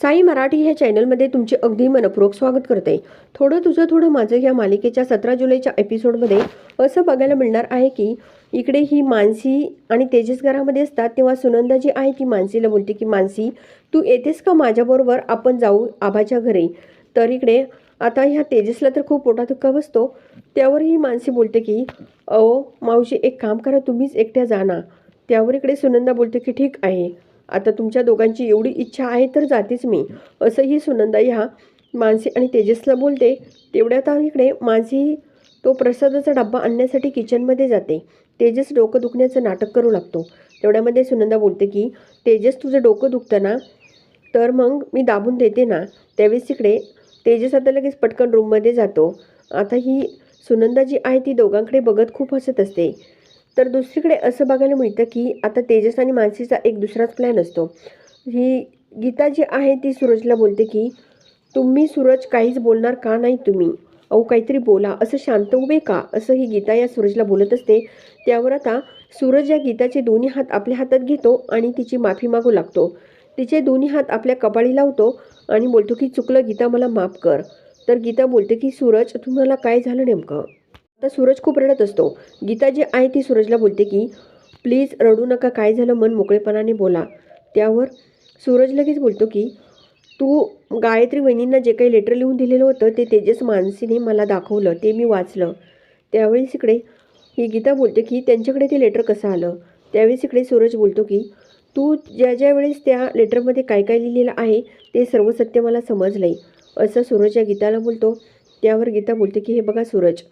साई मराठी ह्या चॅनलमध्ये तुमचे अगदी मनपूर्वक स्वागत करते. थोडं तुझं थोडं माझं या मालिकेच्या सतरा जुलैच्या एपिसोडमध्ये असं बघायला मिळणार आहे की इकडे ही मानसी आणि तेजस घरामध्ये असतात तेव्हा सुनंदा जी आहे ती मानसीला बोलते की मानसी तू येतेस का माझ्याबरोबर? आपण जाऊ आबाच्या घरी. तर इकडे आता ह्या तेजसला तर खूप मोठा धक्का बसतो. त्यावर ही मानसी बोलते की अहो मावशी एक काम करा तुम्हीच एकट्या जाणा त्यावर इकडे सुनंदा बोलते की ठीक आहे. आता तुमच्या दोघांची एवढी इच्छा आहे तर जातेच मी. असंही सुनंदा ह्या मानसी आणि तेजसला बोलते. तेवढ्यात इकडे मानसी तो प्रसादाचा डब्बा आणण्यासाठी किचनमध्ये जाते. तेजस डोकं दुखण्याचं नाटक करू लागतो. तेवढ्यामध्ये सुनंदा बोलते की तेजस तुझं डोकं दुखतं ना? तर मग मी दाबून देते ना? त्यावेळेस तिकडे तेजस आता लगेच पटकन रूममध्ये जातो. आता ही सुनंदा जी आहे ती दोघांकडे बघत खूप हसत असते. तर दुसरीकडे असं बघायला मिळतं की आता तेजस आणि मानसीचा एक दुसराच प्लॅन असतो. ही गीता जी आहे ती सूरजला बोलते की तुम्ही सूरज काहीच बोलणार का नाही तुम्ही? अहो काहीतरी बोला. असं शांत उभे का? असं ही गीता या सूरजला बोलत असते. त्यावर आता सूरज या गीताचे दोन्ही हात आपल्या हातात घेतो आणि तिची माफी मागू लागतो. तिचे दोन्ही हात आपल्या कपाळी लावतो आणि बोलतो की चुकलं गीता मला माफ कर. तर गीता बोलते की सूरज तुम्हाला काय झालं नेमकं? आता सूरज खूप रडत असतो. गीता जी आहे ती सूरजला बोलते की प्लीज रडू नका काय झालं मन मोकळेपणाने बोला. त्यावर सूरज लगेच बोलतो की तू गायत्री वहिनींना जे काही लेटर लिहून दिलेलं होतं ते तेजस मानसीने मला दाखवलं ते मी वाचलं. त्यावेळेस इकडे ही गीता बोलते की त्यांच्याकडे ते लेटर कसं आलं? त्यावेळेस इकडे सूरज बोलतो की तू ज्या ज्या वेळेस त्या लेटरमध्ये काय काय लिहिलेलं आहे ते सर्व सत्य मला समजलं आहे असं सूरज या गीताला बोलतो. त्यावर गीता बोलते की हे बघा सूरज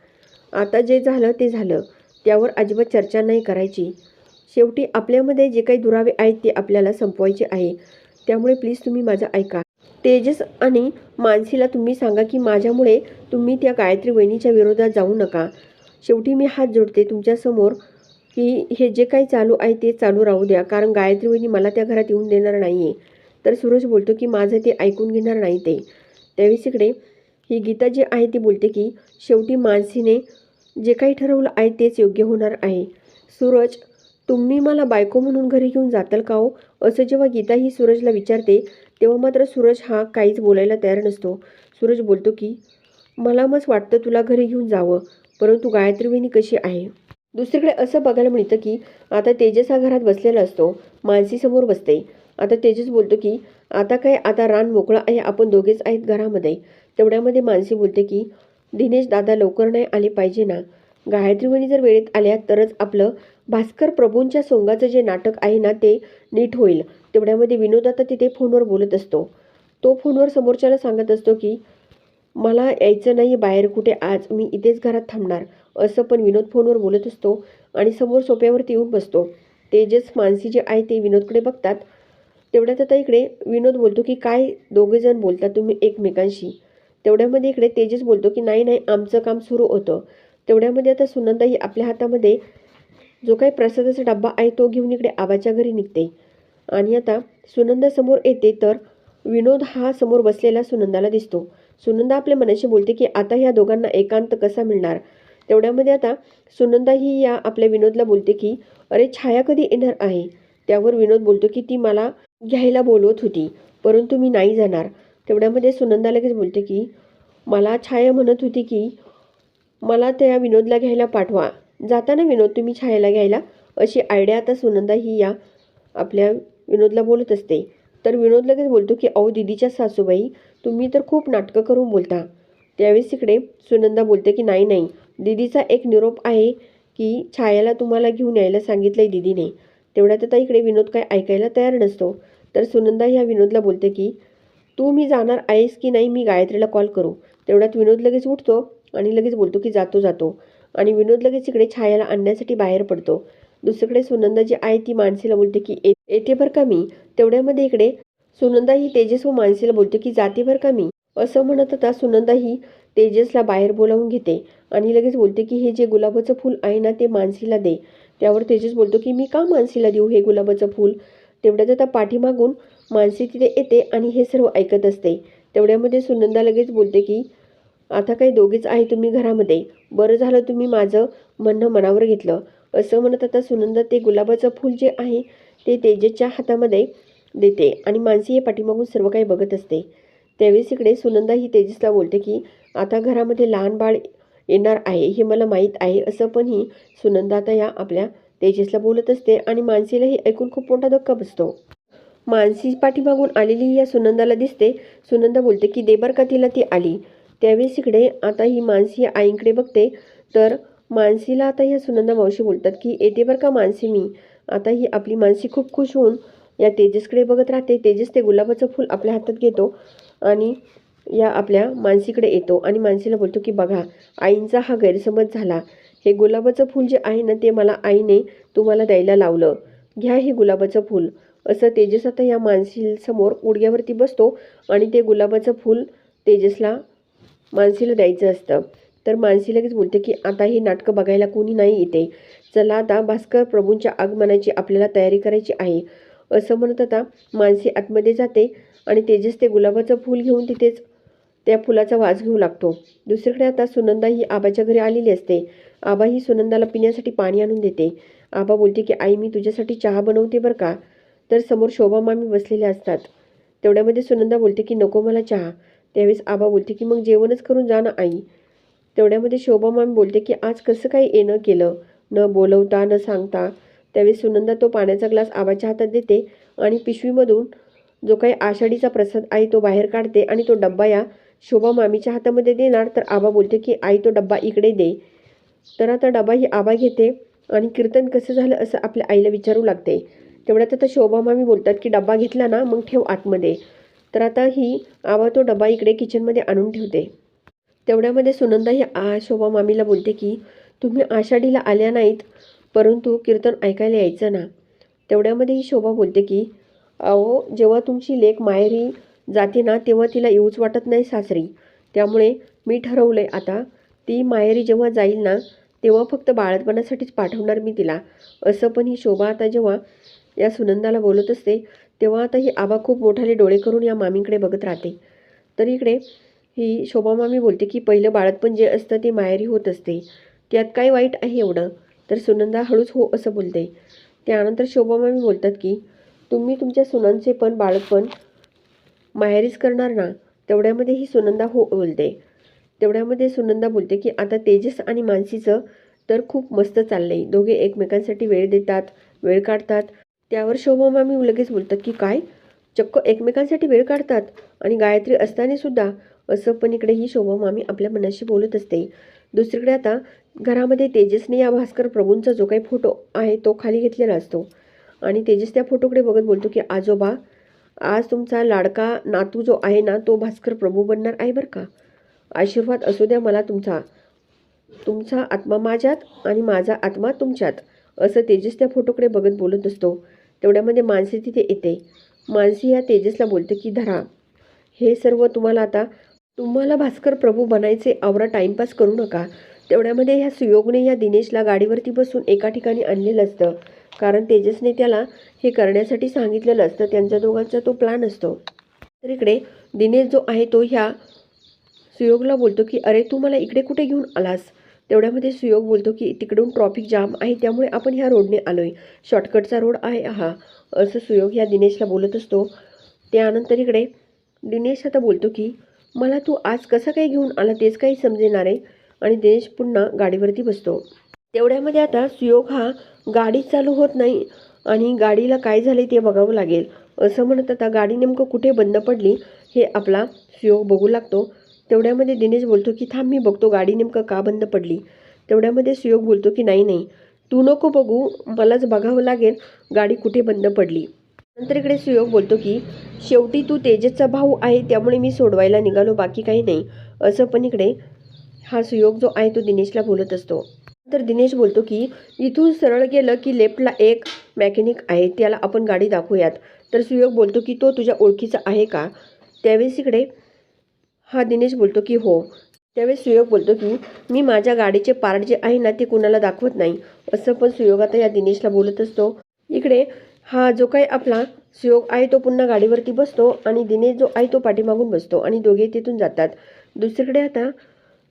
आता जे झालं ते झालं. त्यावर अजिबात चर्चा नाही करायची. शेवटी आपल्यामध्ये जे काही दुरावे आहेत ते आपल्याला संपवायचे आहे. त्यामुळे प्लीज तुम्ही माझं ऐका. तेजस आणि मानसीला तुम्ही सांगा की माझ्यामुळे तुम्ही त्या गायत्री वहिनीच्या विरोधात जाऊ नका. शेवटी मी हात जोडते तुमच्यासमोर की हे जे काही चालू आहे ते चालू राहू द्या. कारण गायत्री वहिनी मला त्या घरात येऊन देणार नाही आहे तर सूरज बोलतो की माझं ते ऐकून घेणार नाही ते. त्यावेळेस इकडे ही गीता जी आहे ती बोलते की शेवटी मानसीने जे काही ठरवलं आहे तेच योग्य होणार आहे. सूरज तुम्ही मला बायको म्हणून घरी घेऊन जाताल का हो? असं जेव्हा गीता ही सूरजला विचारते तेव्हा मात्र सूरज हा काहीच बोलायला तयार नसतो. सूरज बोलतो की मला मस्त वाटतं तुला घरी घेऊन जावं परंतु गायत्री वहिनी कशी आहे? दुसरीकडे असं बघायला मिळतं की आता तेजस हा घरात बसलेला असतो मानसीसमोर बसते. आता तेजस बोलतो की आता काय आता रान मोकळं आहे आपण दोघेच आहेत घरामध्ये. तेवढ्यामध्ये मानसी बोलते की दिनेश दादा लवकर नाही आले पाहिजे ना? गायत्री वहिनी जर वेळेत आल्या तरच आपलं भास्कर प्रभूंच्या सोंगाचं जे नाटक आहे ना ते नीट होईल. तेवढ्यामध्ये विनोद आता तिथे फोनवर बोलत असतो. तो फोनवर समोरच्याला सांगत असतो की मला यायचं नाही बाहेर कुठे आज मी इथेच घरात थांबणार. असं पण विनोद फोनवर बोलत असतो आणि समोर सोप्यावरती येऊन बसतो. तेजस मानसी जे आहे ते विनोदकडे बघतात. तेवढ्यात आता इकडे विनोद बोलतो की काय दोघेजण बोलता तुम्ही एकमेकांशी? तेवढ्यामध्ये इकडे तेजस बोलतो की नाही नाही आमचं काम सुरू होतं. तेवढ्यामध्ये आता सुनंदा ही आपल्या हातामध्ये जो काही प्रसादाचा डब्बा आहे तो घेऊन इकडे आबाच्या घरी निघते. आणि आता सुनंदा समोर येते तर विनोद हा समोर बसलेला सुनंदाला दिसतो. सुनंदा आपल्या मनाशी बोलते की आता ह्या दोघांना एकांत कसा मिळणार? तेवढ्यामध्ये आता सुनंदा ही या आपल्या विनोदला बोलते की अरे छाया कधी येणार आहे? त्यावर विनोद बोलतो की ती मला घ्यायला बोलवत होती परंतु मी नाही जाणार. तेवढ्यामध्ये सुनंदा लगेच बोलते की मला छाया म्हणत होती की मला त्या विनोदला घ्यायला पाठवा. जाताना विनोद तुम्ही छायाला घ्यायला. अशी आयडिया आता सुनंदा ही या आपल्या विनोदला बोलत असते. तर विनोद लगेच बोलतो की अहो दिदीच्या सासूबाई तुम्ही तर खूप नाटकं करून बोलता. त्यावेळेस इकडे सुनंदा बोलते की नाही नाही. दिदीचा एक निरोप आहे की छायाला तुम्हाला घेऊन यायला सांगितलं आहे दिदीने. तेवढ्यात आता इकडे विनोद काय ऐकायला तयार नसतो. तर सुनंदा ह्या विनोदला बोलते की तू मी जाणार आहेस की नाही मी गायत्रीला कॉल करू. तेवढ्यात विनोद लगेच उठतो आणि लगेच बोलतो की जातो जातो. आणि विनोद लगेच इकडे छायाला आणण्यासाठी बाहेर पडतो. दुसरीकडे सुनंदा जी आहे ती मानसीला बोलते की "ये- येते बरं का मी? तेवढ्यामध्ये इकडे सुनंदा ही तेजस व मानसीला बोलते की जाते बरं का मी? असं म्हणत होता सुनंदा ही तेजसला बाहेर बोलावून घेते आणि लगेच बोलते की हे जे गुलाबाचं फूल आहे ना ते मानसीला दे. त्यावर तेजस बोलतो की मी का मानसीला देऊ हे गुलाबाचं फूल? तेवढ्यात आता पाठीमागून मानसी तिथे येते आणि हे सर्व ऐकत असते. तेवढ्यामध्ये सुनंदा लगेच बोलते की आता काही दोघीच आहे तुम्ही घरामध्ये. बरं झालं तुम्ही माझं म्हणणं मनावर घेतलं. असं म्हणत आता सुनंदा ते गुलाबाचं फूल जे आहे ते तेजेच्या हातामध्ये देते आणि मानसी हे पाठीमागून सर्व काही बघत असते. त्यावेळेस इकडे सुनंदा ही तेजसला बोलते की आता घरामध्ये लहान बाळ येणार आहे हे मला माहीत आहे. असं पण ही सुनंदा आता या आपल्या तेजसला बोलत असते आणि मानसीला हे ऐकून खूप मोठा धक्का बसतो. मानसी पाठीमागून आलेली या सुनंदाला दिसते. सुनंदा बोलते की देबर का तिला ती आली? त्यावेळेस इकडे आता ही मानसी आईंकडे बघते. तर मानसीला आता ह्या सुनंदा मावशी बोलतात की येते बरं का मानसी मी? आता ही आपली मानसी खूप खुश होऊन या तेजसकडे बघत राहते. तेजस ते गुलाबाचं फूल आपल्या हातात घेतो आणि या आपल्या मानसीकडे येतो आणि मानसीला बोलतो की बघा आईंचा हा गैरसमज झाला. हे गुलाबाचं फूल जे आहे ना ते मला आईने तुम्हाला द्यायला लावलं. घ्या हे गुलाबाचं फूल. असं तेजस आता या मानसीलसमोर उडग्यावरती बसतो आणि ते गुलाबाचं फूल तेजसला मानसीला द्यायचं असतं. तर मानसी लगेच बोलते की आता ही नाटकं बघायला कोणी नाही येते चला आता भास्कर प्रभूंच्या आगमनाची आपल्याला तयारी करायची आहे. असं म्हणत आता मानसी आतमध्ये जाते आणि तेजस ते गुलाबाचं फूल घेऊन तिथेच त्या फुलाचा वास घेऊ लागतो. दुसरीकडे आता सुनंदा ही आबाच्या घरी आलेली असते. आबा ही सुनंदाला पिण्यासाठी पाणी आणून देते. आबा बोलते की आई मी तुझ्यासाठी चहा बनवते बरं का? तर समोर शोभा मामी बसलेल्या असतात. तेवढ्यामध्ये सुनंदा बोलते की नको मला चहा. त्यावेळेस आबा बोलते की मग जेवणच करून जा ना आई. तेवढ्यामध्ये शोभा मामी बोलते की आज कसं काही येणं केलं? न बोलवता न सांगता. त्यावेळेस सुनंदा तो पाण्याचा ग्लास आबाच्या हातात देते आणि पिशवीमधून जो काही आषाढीचा प्रसाद आहे तो बाहेर काढते आणि तो डब्बा या शोभा मामीच्या हातामध्ये देणार. तर आबा बोलते की आई तो डब्बा इकडे दे. तर आता डबा ही आबा घेते आणि कीर्तन कसं झालं असं आपल्या आईला विचारू लागते. तेवढ्यात आता शोभा मामी बोलतात की डब्बा घेतला ना मग ठेव आतमध्ये. तर आता ही आवा तो डबा इकडे किचनमध्ये आणून ठेवते. तेवढ्यामध्ये सुनंदा ही आ शोभा मामीला बोलते की तुम्ही आषाढीला आल्या नाहीत परंतु कीर्तन ऐकायला यायचं ना. तेवढ्यामध्ये ही शोभा बोलते की अहो जेव्हा तुमची लेक माहेरी जाते ना तेव्हा तिला येऊच वाटत नाही सासरी. त्यामुळे मी ठरवलं आहे आता ती माहेरी जेव्हा जाईल ना तेव्हा फक्त बाळतपणासाठीच पाठवणार मी तिला. असं पण ही शोभा आता जेव्हा या सुनंदाला बोलत असते तेव्हा आता ही आबा खूप मोठाले डोळे करून या मामींकडे बघत राहते. तर इकडे ही शोभा मामी बोलते की पहिलं बाळतपण जे असतं ते माहेरी होत असते. त्यात काय वाईट आहे एवढं? तर सुनंदा हळूच हो असं बोलते. त्यानंतर शोभा मामी बोलतात की तुम्ही तुमच्या सुनांचे पण बाळपण माहेरीच करणार ना? तेवढ्यामध्ये ही सुनंदा हो बोलते. तेवढ्यामध्ये सुनंदा बोलते की आता तेजस आणि मानसीचं तर खूप मस्त चाललंय. दोघे एकमेकांसाठी वेळ देतात वेळ काढतात. त्यावर शोभा मामी लगेच बोलतात की काय? चक्क एकमेकांसाठी वेळ काढतात आणि गायत्री असताना सुद्धा असं पण इकडे ही शोभा मामी आपल्या मनाशी बोलत असते. दुसरीकडे आता घरामध्ये तेजसने या भास्कर प्रभूंचा जो काही फोटो आहे तो खाली घेतलेला असतो. आणि तेजस त्या फोटोकडे बघत बोलतो की आजोबा आज तुमचा लाडका नातू जो आहे ना तो भास्कर प्रभू बनणार आहे बरं का? आशीर्वाद असू द्या मला तुमचा. तुमचा आत्मा माझ्यात आणि माझा आत्मा तुमच्यात असं तेजस त्या फोटोकडे बघत बोलत असतो. तेवढ्यामध्ये मानसी तिथे येते. मानसी ह्या तेजसला बोलते की धरा. हे सर्व तुम्हाला आता तुम्हाला भास्कर प्रभू बनायचे आवरा टाईमपास करू नका. तेवढ्यामध्ये ह्या सुयोगने या दिनेशला गाडीवरती बसून एका ठिकाणी आणलेलं असतं. कारण तेजसने त्याला हे करण्यासाठी सांगितलेलं असतं. त्यांच्या दोघांचा तो प्लॅन असतो. तर इकडे दिनेश जो आहे तो ह्या सुयोगला बोलतो की अरे तू मला इकडे कुठे घेऊन आलास? तेवढ्यामध्ये सुयोग बोलतो की तिकडून ट्रॉफिक जाम आहे त्यामुळे आपण ह्या रोडने आलो आहे शॉर्टकटचा रोड आहे हा असं सुयोग ह्या दिनेशला बोलत असतो. त्यानंतर इकडे दिनेश आता बोलतो की मला तू आज कसं काही घेऊन आला तेच काही समजेणार आहे. आणि दिनेश पुन्हा गाडीवरती बसतो. तेवढ्यामध्ये आता सुयोग हा गाडी चालू होत नाही आणि गाडीला काय झाले ते बघावं लागेल. असं म्हणत आता गाडी नेमकं कुठे बंद पडली हे आपला सुयोग बघू लागतो. तेवढ्यामध्ये दिनेश बोलतो की थांब मी बघतो गाडी नेमकं का बंद पडली. तेवढ्यामध्ये सुयोग बोलतो की नाही नाही. तू नको बघू. मलाच बघावं लागेल गाडी कुठे बंद पडली. नंतर इकडे सुयोग बोलतो की शेवटी तू तेजसचा भाऊ आहे त्यामुळे मी सोडवायला निघालो बाकी काही नाही. असं पण इकडे हा सुयोग जो आहे तो दिनेशला बोलत असतो. तर दिनेश बोलतो की इथून सरळ गेलं की लेफ्टला एक मॅकॅनिक आहे त्याला आपण गाडी दाखवूयात. तर सुयोग बोलतो की तो तुझ्या ओळखीचा आहे का? त्यावेळेस इकडे हा दिनेश बोलतो की हो. त्यावेळेस सुयोग बोलतो की मी माझ्या गाडीचे पार्ट जे आहे ना ते कुणाला दाखवत नाही. असं पण सुयोग आता या दिनेशला बोलत असतो. इकडे हा जो काही आपला सुयोग आहे तो पुन्हा गाडीवरती बसतो आणि दिनेश जो आहे तो पाठीमागून बसतो आणि दोघे तिथून जातात. दुसरीकडे आता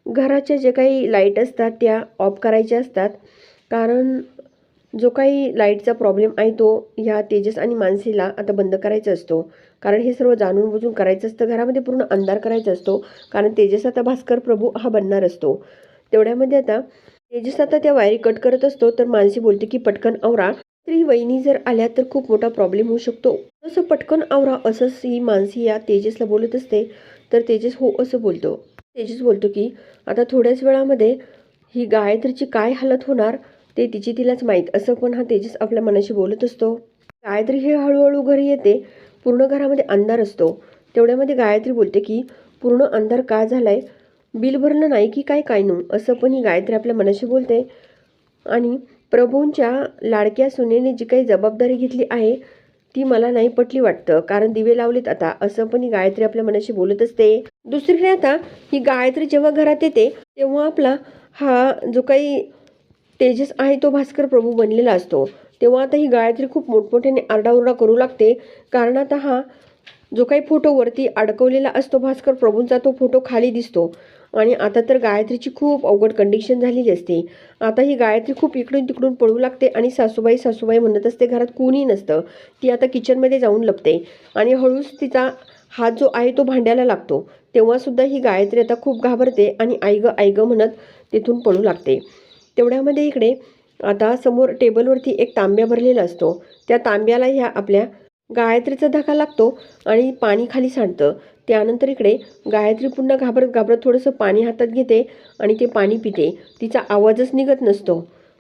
घराच्या जे काही लाइट असतात त्या ऑफ करायच्या असतात. कारण जो काही लाईटचा प्रॉब्लेम आहे तो ह्या तेजस आणि मानसीला आता बंद करायचा असतो. कारण हे सर्व जाणून बुजून करायचं असतं घरामध्ये पूर्ण अंधार करायचा असतो कारण तेजस आता भास्कर प्रभू हा बनणार असतो. तेवढ्यामध्ये आता तेजस आता त्या वायरी कट करत असतो तर मानसी बोलते की पटकन आवरा तरी वहिनी जर आल्या तर खूप मोठा प्रॉब्लेम होऊ शकतो. तसं पटकन आवरा असंच ही मानसी या तेजसला बोलत असते. तर तेजस हो असं बोलतो. तेजस बोलतो की आता थोड्याच वेळामध्ये ही गायत्रीची काय हालत होणार ते तिची तिलाच माहीत. असं पण हा तेजस आपल्या मनाशी बोलत असतो. गायत्री हे हळूहळू घरी येते. पूर्ण घरामध्ये अंधार असतो. तेवढ्यामध्ये गायत्री बोलते की पूर्ण अंधार का झालाय? बिल भरलं नाही की काय काय नू असं पण ही गायत्री आपल्या मनाशी बोलते. आणि प्रभूंच्या लाडक्या सुनेने जी काही जबाबदारी घेतली आहे ती मला नाही पटली वाटतं. कारण दिवे लावलेत आता. असं पण ही गायत्री आपल्या मनाशी बोलत असते. दुसरीकडे आता ही गायत्री जेव्हा घरात येते तेव्हा आपला हा जो काही तेजस आहे तो भास्कर प्रभू बनलेला असतो. तेव्हा आता ही गायत्री खूप मोठमोठ्याने आरडाओरडा करू लागते. कारण आता हा जो काही फोटो वरती अडकवलेला असतो भास्कर प्रभूंचा तो फोटो खाली दिसतो. आणि आता तर गायत्रीची खूप अवघड कंडिशन झालेली असते. आता ही गायत्री खूप इकडून तिकडून पळू लागते आणि सासूबाई सासूबाई म्हणत असते घरात कोणी नसतं. ती आता किचनमध्ये जाऊन लपते. आणि हळूच तिचा हात जो आहे तो भांड्याला लागतो. तेव्हासुद्धा ही गायत्री आता खूप घाबरते आणि आईग आईग म्हणत तिथून पळू लागते. तेवढ्यामध्ये इकडे आता समोर टेबलवरती एक तांब्या भरलेला असतो. त्या तांब्याला ह्या आपल्या गायत्रीचा धक्का लागतो आणि पाणी खाली सांडतं. त्यानंतर इकडे गायत्री पुन्हा घाबरत घाबरत थोडंसं पाणी हातात घेते आणि ते पाणी पिते. तिचा आवाजच निघत नसतो.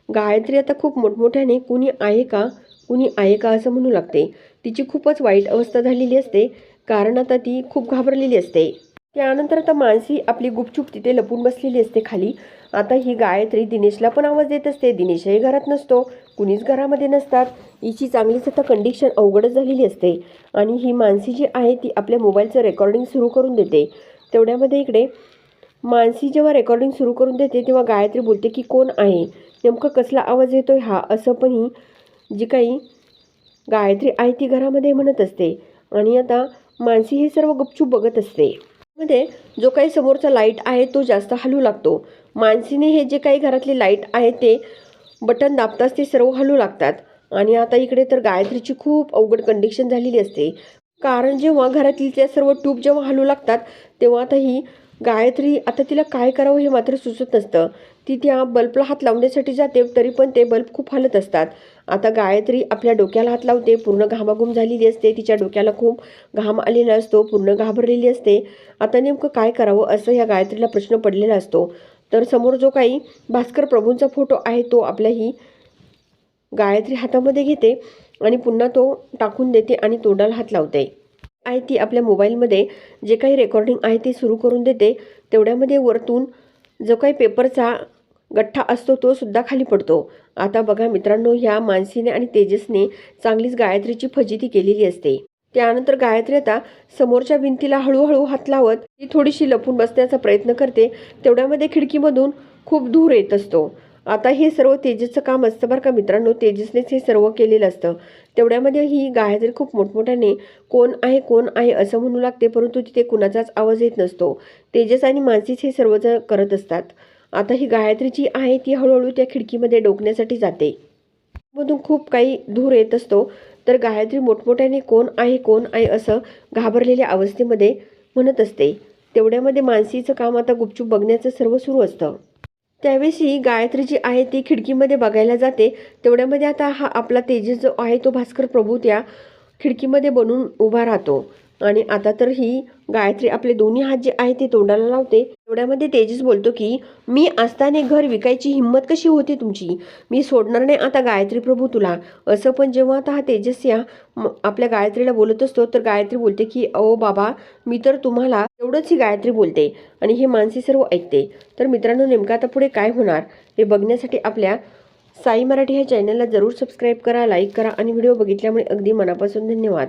गायत्री आता खूप मोठमोठ्याने कुणी आहे का कुणी आहे का असं म्हणू लागते. तिची खूपच वाईट अवस्था झालेली असते. कारण आता ती खूप घाबरलेली असते. त्यानंतर आता मानसी आपली गुपचूप तिथे लपून बसलेली असते खाली. आता ही गायत्री दिनेशला पण आवाज देत असते. दिनेशही घरात नसतो. कुणीच घरामध्ये नसतात. हिची चांगलीच आता कंडिशन अवघडच झालेली असते. आणि ही मानसी जी आहे ती आपल्या मोबाईलचं रेकॉर्डिंग सुरू करून देते. तेवढ्यामध्ये इकडे मानसी जेव्हा रेकॉर्डिंग सुरू करून देते तेव्हा गायत्री बोलते की कोण आहे? नेमकं कसला आवाज येतोय हा? असं पण ही जी काही गायत्री आहे ती घरामध्ये म्हणत असते. आणि आता मानसी हे सर्व गुपचूप बघत असते. मध्ये जो काही समोरचा लाइट आहे तो जास्त हलू लागतो. मानसीने हे जे काही घरातले लाइट आहे ते बटन दाबताच ते सर्व हलू लागतात. आणि आता इकडे तर गायत्रीची खूप अवघड कंडिशन झालेली असते. कारण जेव्हा घरातील त्या सर्व ट्यूब जेव्हा हलू लागतात तेव्हा आता ही गायत्री आता तिला काय करावं हे मात्र सुचत नसतं. ती त्या बल्बला हात लावण्यासाठी जाते तरी पण ते बल्ब खूप हलत असतात. आता गायत्री आपल्या डोक्याला हात लावते पूर्ण घामाघूम झालेली असते तिच्या डोक्याला खूप घाम आलेला असतो पूर्ण घाबरलेली असते. आता नेमकं काय करावं असं ह्या गायत्रीला प्रश्न पडलेला असतो. तर समोर जो काही भास्कर प्रभूंचा फोटो आहे तो आपल्या ही गायत्री हातामध्ये घेते आणि पुन्हा तो टाकून देते आणि तोंडाला हात लावते. आहे ती आपल्या मोबाईलमध्ये जे काही रेकॉर्डिंग आहे ते सुरू करून देते. तेवढ्यामध्ये वरतून जो काही पेपरचा गठ्ठा असतो तो सुद्धा खाली पडतो. आता बघा मित्रांनो ह्या मानसीने आणि तेजसने चांगलीच गायत्रीची फजिती केलेली असते. त्यानंतर गायत्री आता समोरच्या भिंतीला हळूहळू हात लावत ती थोडीशी लपून बसण्याचा प्रयत्न करते. तेवढ्यामध्ये खिडकीमधून खूप धूर येत असतो. आता हे सर्व तेजसचं काम असतं बरं का मित्रांनो. तेजसनेच हे सर्व केलेलं असतं. तेवढ्यामध्ये ही गायत्री खूप मोठमोठ्याने कोण आहे कोण आहे असं म्हणू लागते परंतु तिथे कुणाचाच आवाज येत नसतो. तेजस आणि मानसीच हे सर्वजण करत असतात. आता ही गायत्री जी आहे ती हळूहळू त्या खिडकीमध्ये डोकण्यासाठी जाते. मधून खूप काही धूर येत असतो. तर गायत्री मोठमोठ्याने कोण आहे कोण आहे असं घाबरलेल्या अवस्थेमध्ये म्हणत असते. तेवढ्यामध्ये मानसीचं काम आता गुपचूप बघण्याचं सर्व सुरू असतं. त्यावेळेस ही गायत्री जी आहे ती खिडकीमध्ये बघायला जाते. तेवढ्यामध्ये आता हा आपला तेजस जो आहे तो भास्कर प्रभू त्या खिडकीमध्ये बनून उभा राहतो. आणि आता तर ही गायत्री आपले दोन्ही हात जे आहे ते तोंडाला लावते. तेवढ्यामध्ये तेजस बोलतो की मी असताना घर विकायची हिंमत कशी होती तुमची? मी सोडणार नाही आता गायत्री प्रभू तुला. असं पण जेव्हा आता हा तेजस या आपल्या गायत्रीला बोलत असतो तर गायत्री बोलते की अहो बाबा मी तर तुम्हाला एवढंच ही गायत्री बोलते आणि हे मानसी सर्व ऐकते. तर मित्रांनो नेमकं आता पुढे काय होणार हे बघण्यासाठी आपल्या साई मराठी ह्या चॅनलला जरूर सबस्क्राईब करा लाईक करा आणि व्हिडिओ बघितल्यामुळे अगदी मनापासून धन्यवाद.